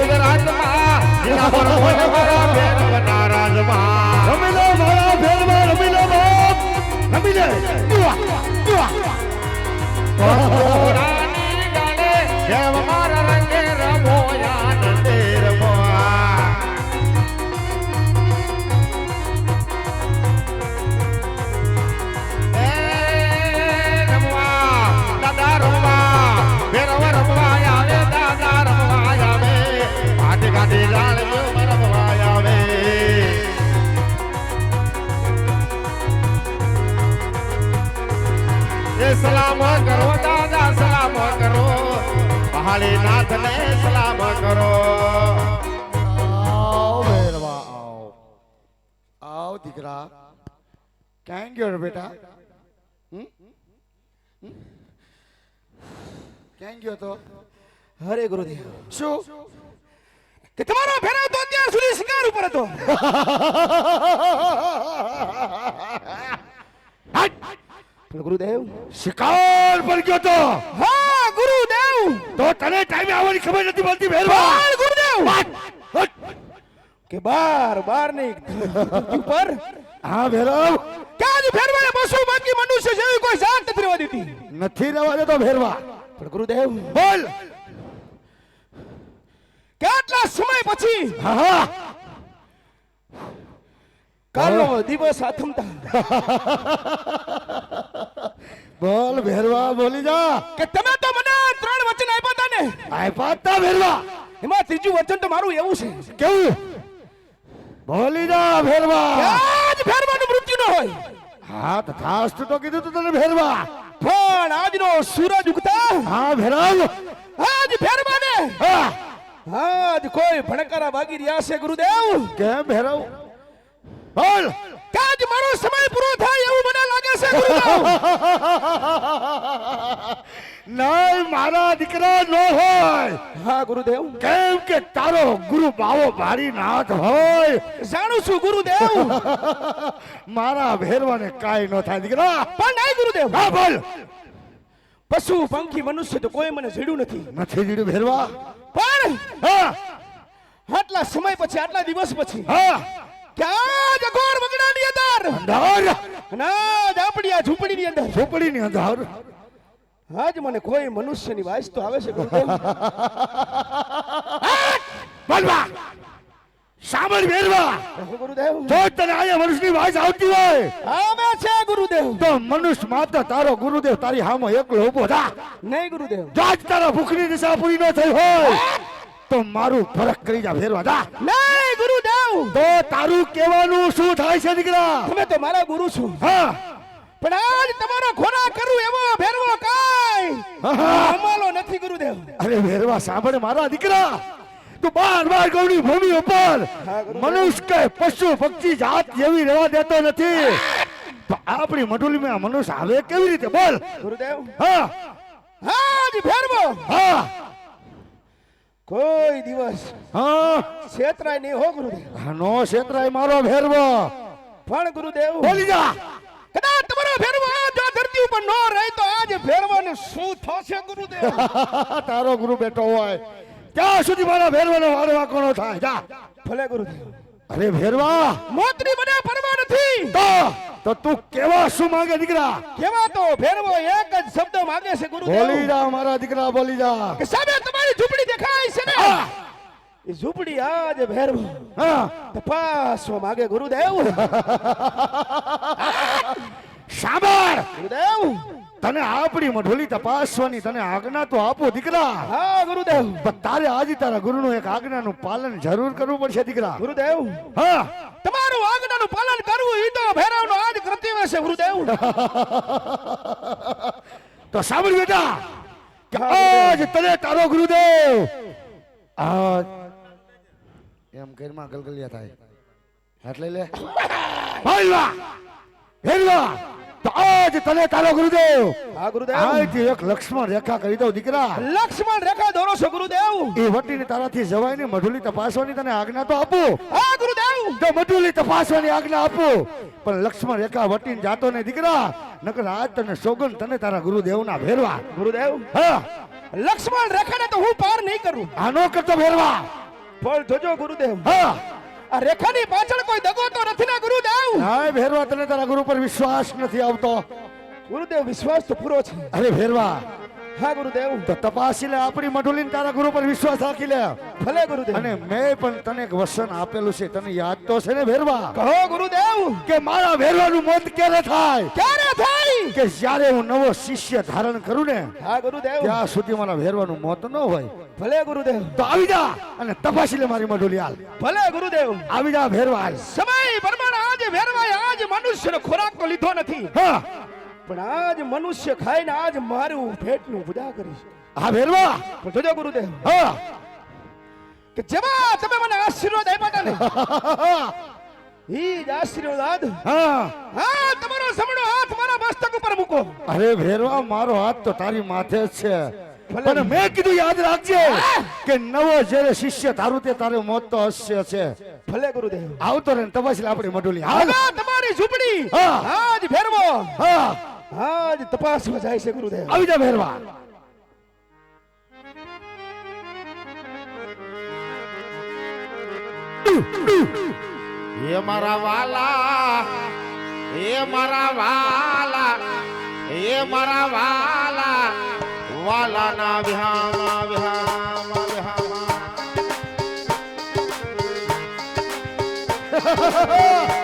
ગુજરાતમાં એના પર મોય મારા ભેરવના રાજમાં રમી લે મારા ભેરમાં રમી લે બાપ રમી લે પહાડી ને સલામ કરો. આવ ભેરવા આવ. આવ દીકરા. ક્યાં ગયો બેટા. હમ? હમ? ક્યાં ગયો તો. હરે ગુરુદેવ. શું? કે તમારો ભેરવ તો અત્યાર સુધી શિકાર ઉપર હતો. પણ ગુરુદેવ શિકાર પર ગયો તો. હા! ગુરુદેવ તો તને ટાઈમે આવવાની ખબર નથી પડતી ભેરવા. ગુરુદેવ! કે બાર બારની ઉપર. હા ભેરવ. કે આજ પશુ બાકી મનુષ્ય જેવી કોઈ જાત નથી રહેવા દીધી. નથી રહેવા દેતો ભેરવા. પણ ગુરુદેવ બોલ. કેટલા સમય પછી? હા. કાલનો દિવસ આથમતા. બોલ ભેરવા બોલી જા. કે તમે તો મને વચન આપ્યા હતા ને આપ્યા તા ભેરવા. એમાં ત્રીજું વચન તો મારું એવું છે. કેવું? બોલી જા ભેરવા. આજ ભેરવાનું મૃત્યુ ન હોય. હા તો થાસ તો કીધું તું તને ભેરવા. પણ આજનો સૂરજ ઉગતા. હા ભેરવ. આજ ભેરવાને. હા. આજ કોઈ ભણકારા ભાગી રહ્યા છે ગુરુદેવ? કેમ ભેરવ? બોલ. કાજ મારો સમય પૂરો થાય એવું મને લાગે છે ગુરુદેવ. નહીં મારા દીકરા નો હોય. હા ગુરુદેવ. કેમ કે તારો ગુરુ બાવો ભારી નાથ હોય. જાણું છું ગુરુદેવ. મારા ભેરવાને કાઈ ન થાય દીકરા. પણ નહીં ગુરુદેવ. હા બોલ. પશુ પંખી મનુષ્ય તો કોઈ મને જીડ્યું નથી. નથી દીધું ભેરવા પણ હા. આટલા સમય પછી આટલા દિવસ પછી હા. ક્યાં અઘોર વગડાની અંદર અને આજ આપણી આ ઝૂંપડીની અંદર. ઝૂંપડીની અંધાર આજ મને કોઈ મનુષ્યની વાસ તો આવે છે બોલવા. સાંભળ ગુરુદેવ. જો તને અહીંયા મનુષ્યની વાસ આવતી હોય આવે છે ગુરુદેવ. તો મનુષ્ય માત્ર તારો ગુરુદેવ તારી હામો એકલો ઊભો થા. નહીં ગુરુદેવ. જો આજ તારા ભૂખની દિશા પૂરી ન થઈ હોય તો મારું ફરક કરી જા ફેરવા જા. નહીં ગુરુદેવ. તો તારું કહેવાનું શું થાય છે દીકરા? તમે તો મારા ગુરુ છો. હા. પણ આજ તમારો ખોરાક કરું એવો આહા. અમાલો નથી ગુરુદેવ. અરે વેરવા સાંભળે મારા દીકરા? તું બાર બાર ગૌની ભૂમિ ઉપર મનુષ્ય કે પશુ પક્ષી જાત જેવી રહેવા દેતો નથી. આપણી મંડળીમાં મનુષ્ય આવે કેવી રીતે? બોલ. ગુરુદેવ. હા. હા જી ફેરવો. હા. કોઈ દિવસ હા. ક્ષેત્રાય નહીં હો ગુરુદેવ. નો ક્ષેત્રાય મારો ભેરવો પણ ગુરુદેવ બોલી જા. કદાચ તમારો ફેરવો આજ આ પણ ન રહે તો આજે ભેરવાને શું થશે ગુરુદેવ? તારો ગુરુ બેઠો હોય. ત્યાં સુધી મારા ભેરવાનો વારો કોનો થાય? જા. ભલે ગુરુદેવ. અરે ભેરવા. મોતરી મને પરવા નથી. તો તો તું કેવા શું માંગે દીકરા? કેવા તો ફેરવો એક જ શબ્દ માંગે છે બોલી ગુરુદેવ જા મારા દીકરા બોલી જા. કે સામે તમારી ઝૂંપડી દેખાય છે ને? એ ઝૂંપડી આજ ભેરવો. હા. તપાસવા માંગે ગુરુદેવ. સાંભળ ગુરુદેવ! તને આપણી મઢોલી તપાસવાની તને આજ્ઞા તો આપો દીકરા. હા ગુરુદેવ. પણ તારે આજે તારા ગુરુનું એક આજ્ઞાનું પાલન જરૂર કરવું પડશે દીકરા. ગુરુદેવ. હા. તમારું આજ્ઞાનું પાલન કરવું એ તો ભેરવનો આજ કર્તવ્ય છે ગુરુદેવ. તો સાંભળ બેટા કે આજ તને તારો ગુરુદેવ. આજ એમ ઘરમાં ગલગલિયા થાય. એટલે લે. બોલવા હેલવા. તો આજ તને તારો ગુરુદેવ. હા ગુરુદેવ. આજથી એક લક્ષ્મણ રેખા કરી દઉં દીકરા. લક્ષ્મણ રેખા દોરો છો ગુરુદેવ. એ વટીને તારાથી જવાય ને મઢુલી તપાસવાની તને આજ્ઞા તો આપું. હા ગુરુદેવ. તો મઢુલી તપાસવાની આજ્ઞા આપું. પણ લક્ષ્મણ રેખા વટીને જાતો ને દીકરા. નકર આજ તને સોગન તને તારા ગુરુદેવના ભેરવા. ગુરુદેવ. હા. લક્ષ્મણ રેખાને તો હું પાર નહીં કરું. આનો કરતો ભેરવા. પણ જોજો ગુરુદેવ. હા. આ રેખાની પાછળ કોઈ દગો તો નથી ના ગુરુદેવ? હા ભેરવા તને તારા ગુરુ પર વિશ્વાસ નથી આવતો. ગુરુદેવ વિશ્વાસ તો પૂરો છે. અરે ભેરવા. હા ગુરુદેવ. તો તપાસી લે આપણી મઢુલીને તારા ગુરુ પર વિશ્વાસ રાખી લે. ભલે ગુરુદેવ. અને મેં પણ તને એક વસન આપેલું છે તને યાદ તો છે ને ભેરવા? કહો ગુરુદેવ. કે મારા ભેરવાનું મોત ક્યારે થાય? ક્યારે થાય? કે જ્યારે હું નવો શિષ્ય ધારણ કરું ને હા ગુરુદેવ. ત્યાં સુધી મારા ભેરવાનું મોત ન હોય. ભલે ગુરુદેવ. તો આવી જા અને તપાસી લે મારી મઢુલી હાલ ભલે ગુરુદેવ. આવી જા ભેરવાલ. સમય પરમાણ આજ ભેરવાય આજ મનુષ્યનો ખોરાક તો લીધો નથી. હા. પણ આજ મનુષ્ય ખાઈને આજ મારું ભેટનું પૂજા કરીશ હા ભેરવા. પણ જોજો ગુરુદેવ. હા. કે જેવા તમે મને આશીર્વાદ આપ્યા હતા ને ઈ જ આશીર્વાદ હા. હા તમારો સમણો હાથ મારા મસ્તક ઉપર મૂકો. અરે ભેરવા મારો હાથ તો તારી માથે જ છે. પણ મેં કીધું યાદ રાખજે કે નવો જ્યારે શિષ્ય તારું તે તારે મોત તો હસ્ય છે. ભલે ગુરુદેવ. આવતો રે તપાસી આપણી મઢુલી. હાલ. તમારી ઝૂંપડી હા. આજ ફેરવો હા. આજ તપાસવા જાય છે ગુરુદેવ. આવી જા ફેરવા એ મારા વાલા એ મારા વાલા એ મારા વાલા. વાલાના વિહામા વિહામા વિહામા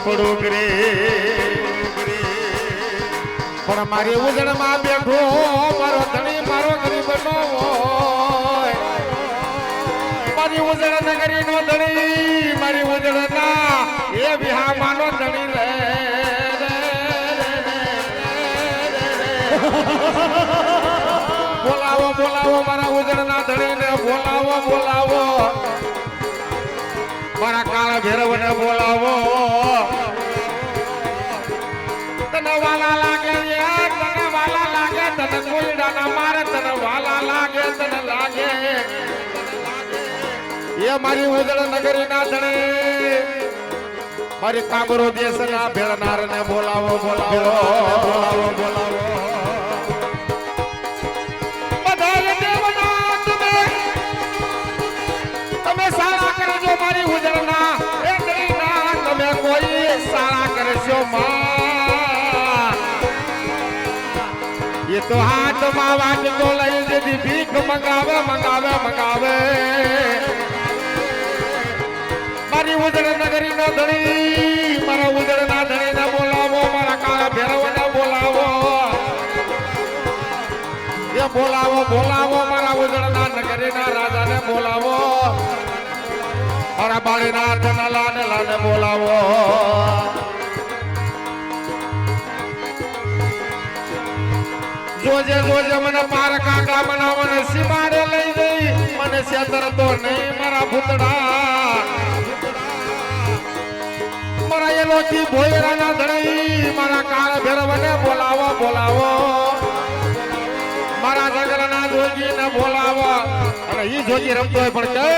દુખડું કરે પણ મારી ઉજળમાં બેઠો, મારો ધણી, મારો ગરીબ નો મારી ઉજળ નગરી નો ધણી, મારી ઉજળ ના એ વિહામાનો ધણી રે બોલાવો બોલાવો, મારા દડે ને બોલાવો બોલાવો. મારા કાળા ભેરવને બોલાવો. તને વાલા લાગે તને વાલા લાગે, તને કોલડાના મારે, તને વાલા લાગે, તને લાગે. એ મારી ઉદળ નગરી ના જણે. મારી કાબરો દેશ ના ભેળનાર ને બોલાવો બોલાવો બોલાવો બોલાવો. તો હાથમાં વાંચતો લઈ જતી ભીખ મંગાવે મંગાવે મંગાવે. મારી ઉદળ નગરી નો ધણી, મારા ઉદળ ના ધણી ને બોલાવો, મારા કાળા ભેરવ ને બોલાવો. એ બોલાવો બોલાવો, મારા ઉજળના નગરીના રાજાને બોલાવો. મારા બાળીનાથ ના લાને લાને બોલાવો. જોજે જોજે મને પાર કાકા બનાવને સીમાડે લઈ ગઈ. મને સેતર તો નહીં, મારા ભૂતડા. મારા એ લોચી ભોયરાના ધણી, મારા કાળ ભેરવને બોલાવો બોલાવો. મારા જગરના જોગીને બોલાવો. અને ઈ જોગી રમતો હોય પણ કે?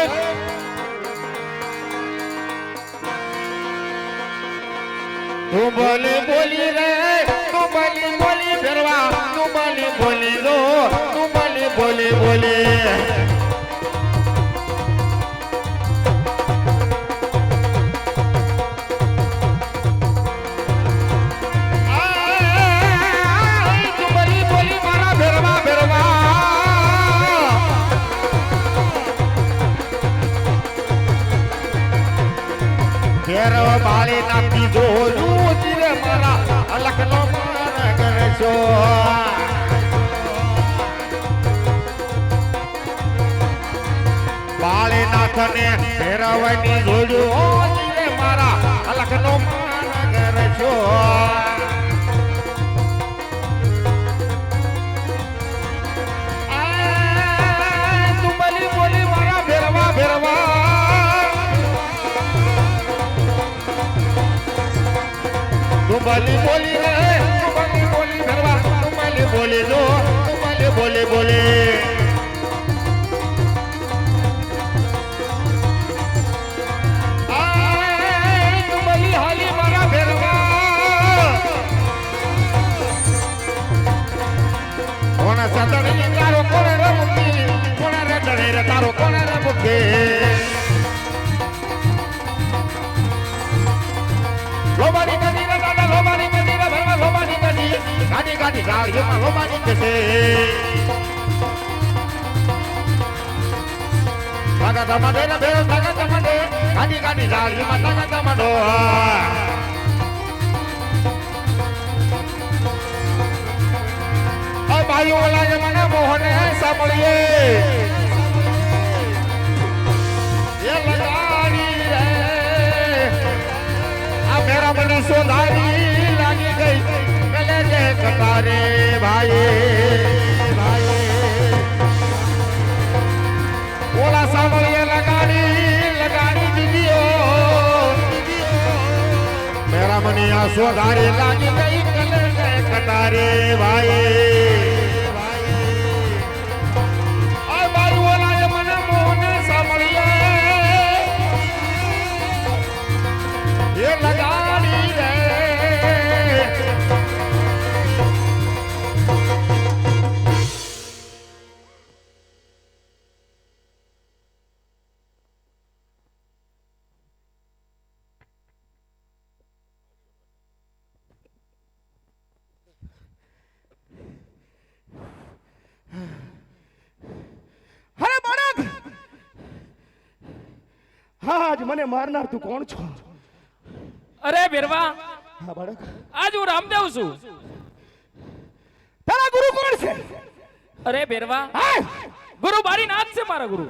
તું બોલી બોલી રે, તું બોલી બોલી ફેરવા તું બોલી બોલી લો તું બોલી બોલી. બોલી ફેરવા બાળી નાખી જોયું તીરે મારા અલખનો. માર કરશો બાળી નાથને ફેરવની જોડ્યું મારા અલખનો માર કરશો તાગા તમાડે રે ભેરો તાગા તમાડે ગાડી ગાડી ગાડીમાં તાગા તમાડો આ ભાઈઓ ઓલા જે મોહને મેરા મને સોધારી લાગી ગઈ કટારે ભાઈ ભાઈ ઓલા સાંભળીએ લગાડી લગાડી દીધીઓ મેરા મને આ સોધારી લાગી ગઈ કટારે ભાઈ આજ મને મારનાર તું કોણ છો? અરે બેરવા હા બાળક. આજ હું રામદેવ છું. તારા ગુરુ કોણ છે? અરે બેરવા ગુરુ બારી નાથ છે મારા ગુરુ.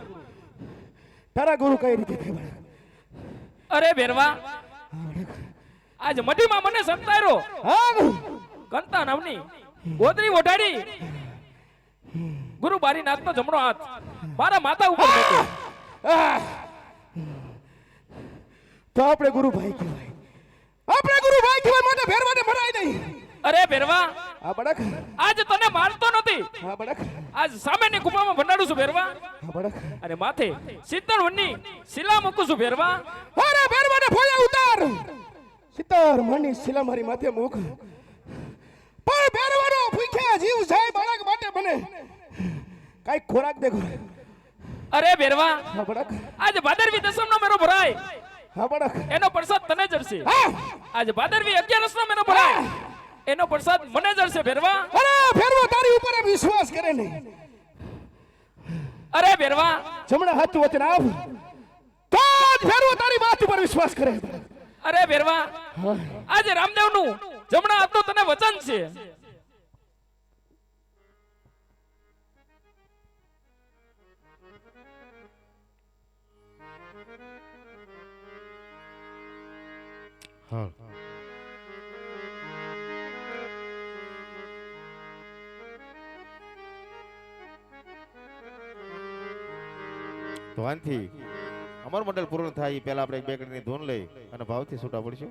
તારા ગુરુ કઈ રીતે છે અરે બેરવા આજ મઢીમાં મને સંતાયરો. હા કંતા નામની ગોદરી ઓઢાડી. ગુરુ બારી નાથ નો જમણો હાથ મારા માતા ઉપર મૂક્યો. તો આપણે ગુરુ ભાઈ કહેવાય. આપણે ગુરુ ભાઈ કહેવાય માટે ફેરવાને ભરાય નહીં. અરે ભેરવા હા બડક આજ તને મારતો નથી. હા બડક આજ સામેની ગુફામાં ભંડાડું છું ભેરવા. હા બડક અને માથે સિત્તર વનની શિલા મૂકું છું ભેરવા. અરે ભેરવાને ફોયા ઉતાર. સિત્તર મની શિલા મારી માથે મૂક. પણ ભેરવાનો ભૂખ્યા જીવ જાય બાળક માટે મને કાઈ ખોરાક દે અરે ભેરવા હા બડક આજ ભાદરવી દસમનો મેરો ભરાય. એનો પ્રસાદ તને જડશે આજ ભાદરવી અગિયારસનો મેનો ભરાય એનો પ્રસાદ મને જડશે ભેરવા. અરે ફેરવો તારી ઉપર વિશ્વાસ કરે નહીં. અરે ભેરવા. જમણા હાથ વચન આવ. તો જ ફેરવો તારી વાત ઉપર વિશ્વાસ કરે. અરે ભેરવા. આજે રામદેવનું જમણા હાથનું તને વચન છે. હા. તો આનથી અમર મંડળ પૂર્ણ થાય એ પહેલા આપણે એક બે કડીની ધૂન લઈ અને ભાવથી છૂટા પડશું.